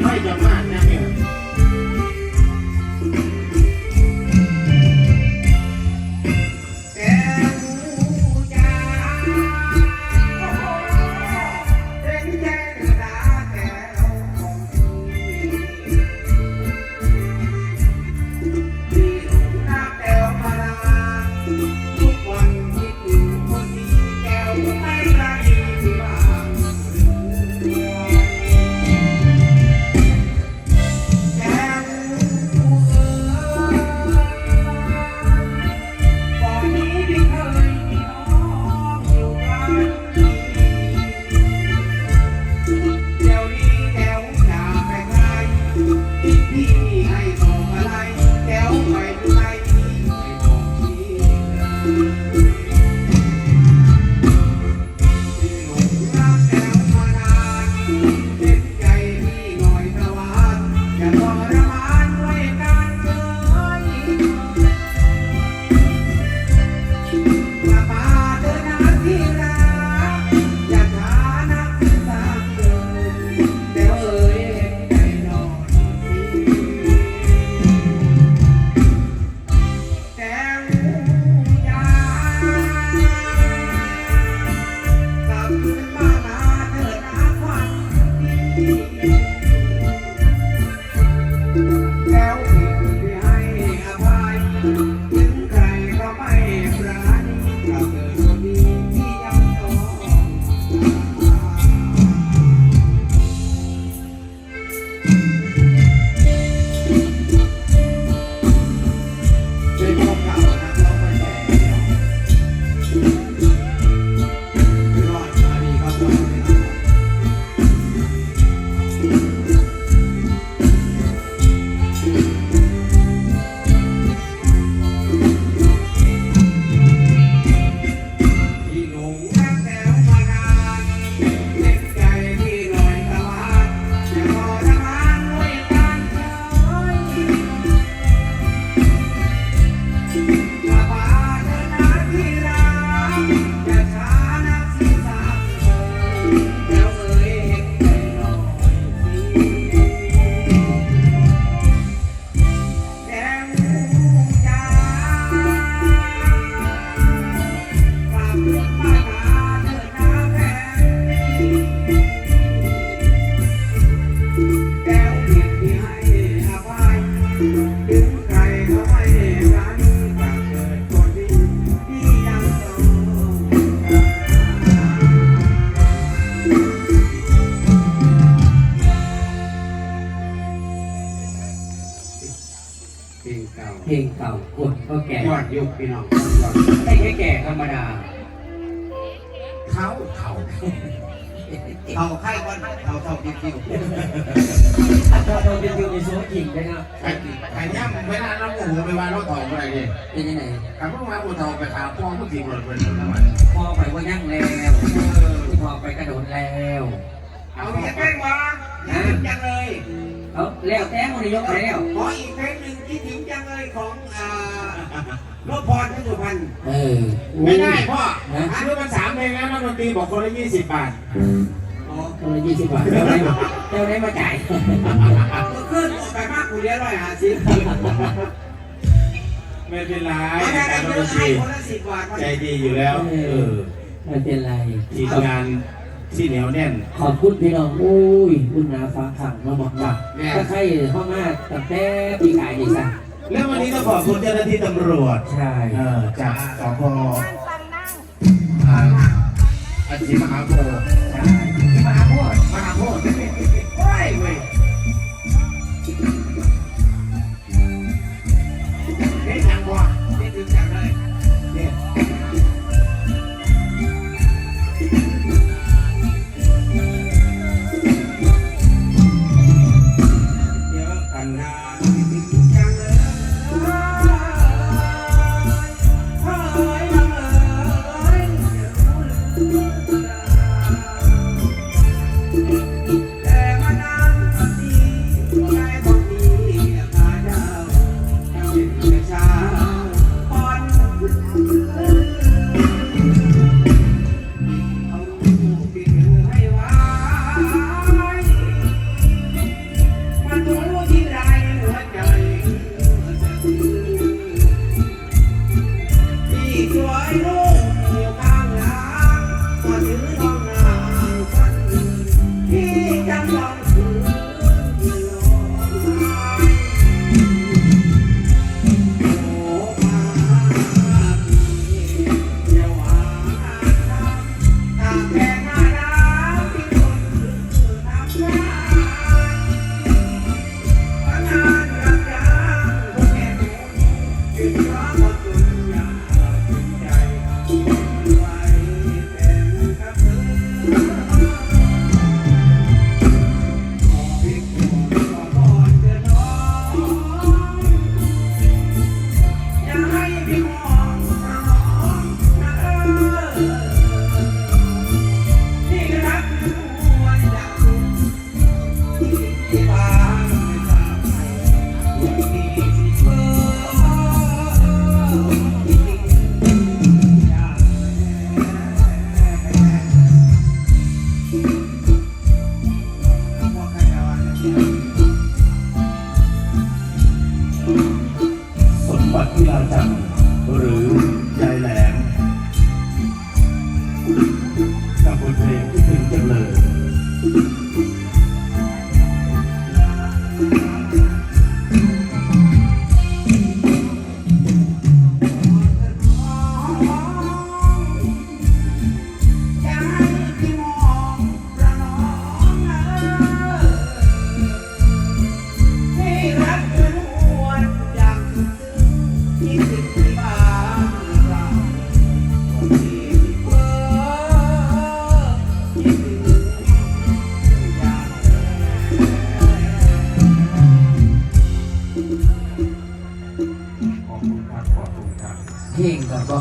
บังไฟจะมากนะ ยอดยุคพี่น้องไม่แค่แก่ธรรมดา เขาเขาเขาใครก่อนเขาเขาจริงถ้าเราเป็นยูในโซนจริงนะครับไอ้ไอ้ย่ำเวลาเราโมโหไปว่าเราถอยอะไรเนี่ยเป็นยังไงกับพวกมาบุตรไปขาพ่อผู้จริงหมดเป็นทั้งวันพอไปว่ายั่งแล้วพอไปกระโดดแล้วๆเอาอีกเพลงมาคิดถึงจังเลย เอาแล้วแต้งมันยกไปแล้วขออีกเพลงหนึ่ง คิดถึงจังเลยของอ่ารถพรที่สุพรรณเออไม่ได้พ่อนะคือมันสามเพลงแล้วนักดนตรีบอกคนละยี่สิบบาทอ๋อคนละยี่สิบบาทเจ้าได้เจ้าได้มาจ่ายเมื่อคืนออกไปมากกูเรียนร้อยห้าสิบไม่เป็นไรไม่ได้การเยดอะนตให้รีคนละสิบบาทใจดีอยู่แล้วเออไม่เป็นไรทีมงานที่เหนียวแน่น ขอบคุณพี่น้องอุ้ยคุณนาฟ้าขังมาบอกว่าถ้าใครเข้ามาตั้งแต่ปีกายดีสัก แล้ววันนี้ต้องขอบคุณเจ้าหน้าที่ตำรวจใช่เออจากสพอ่าอาชีมหาโพธิ์ใช่มาโคตรมาโคต Amen.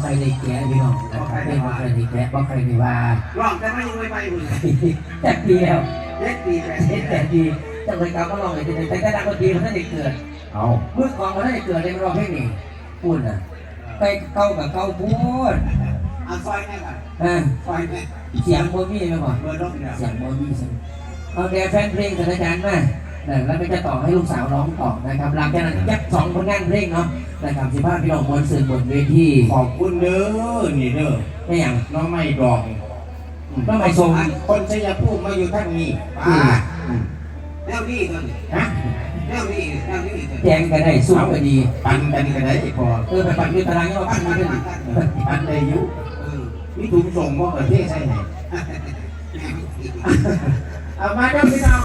ใครได้แก่พี่น้องนะครับเพลงบ่ใครได้แก่บ่ใครได้ว่าร้องแต่ไม่ยังไม่ไปหุ่นแต่เดียวเล็กดีแปดเห็นแต่ดีจังเลยกับก็ลองเลยแต่แต่ดังดนตรีมันไม่ได้เกิดเอาเมื่อกองมันได้เกิดเลยมันร้องเพลงนี้พูดน่ะไปเก้ากับเก้าพูดเอาซอยแม่ก่อนอ่าซอยแม่เสียงโมมี่ไหมก่อนเสียงโมมี่เอาแดนแฟนเพลงกับอาจารย์มา แล้วก็จะต่อให้ลูกสาวร้องต่อนะครับหลังจากนั้นยักสองผลงานเพลงเนาะนะครับสิบห้าพี่น้องมวลสื่อบนเวทีขอบคุณเด้อนี่เด้อไม่อย่างน้องไม่ดอกต้องไปทรงคนชัยภูมิมาอยู่ทั้งนี้ป้าแนวนี้ตัวนี้ฮะแนวนี้แนวนี้ตัวแจงกันได้สู้กันดี ปันกันก็ได้พอเออไปปัดยืนตารางเงี้ยว่าปัปั้นนปัมีนขึ้นปันปันปันได้อยุเออมีถุงส่งว่าประเทศใช่ไหมแนวนี้เอามาเด้อพี่น้อง